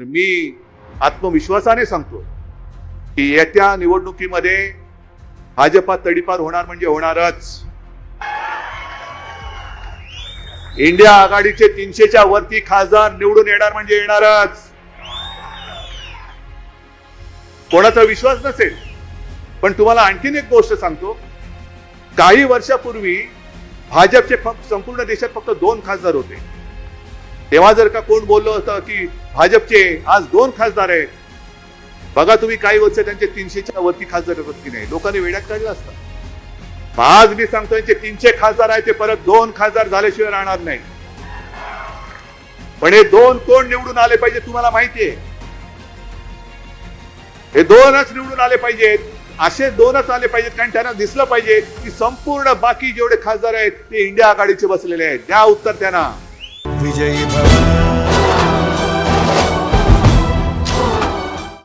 मी आत्मविश्वासाने सांगतो की येत्या निवडणुकीमध्ये भाजपा तडीपार होणार म्हणजे होणारच. इंडिया आघाडीचे तीनशेच्या वरती खासदार निवडून येणार म्हणजे येणारच. कोणाचा विश्वास नसेल पण तुम्हाला आणखीन एक गोष्ट सांगतो. काही वर्षापूर्वी भाजपचे फक्त संपूर्ण देशात फक्त दोन खासदार होते. तेव्हा जर का कोण बोललो होतं की भाजपचे आज दोन खासदार आहेत बघा तुम्ही काही वर्ष त्यांचे तीनशेच्या वरती खासदार वरती नाही. लोकांनी वेड्यात काढलं असतं. आज मी सांगतो यांचे तीनशे खासदार आहेत ते परत दोन खासदार झाल्याशिवाय राहणार नाही. पण हे दोन कोण निवडून आले पाहिजे तुम्हाला माहितीये हे दोनच निवडून आले पाहिजेत. असे दोनच आले पाहिजेत कारण त्यांना दिसलं पाहिजे की संपूर्ण बाकी जेवढे खासदार आहेत ते इंडिया आघाडीचे बसलेले आहेत. द्या उत्तर त्यांना. విజయీ భవ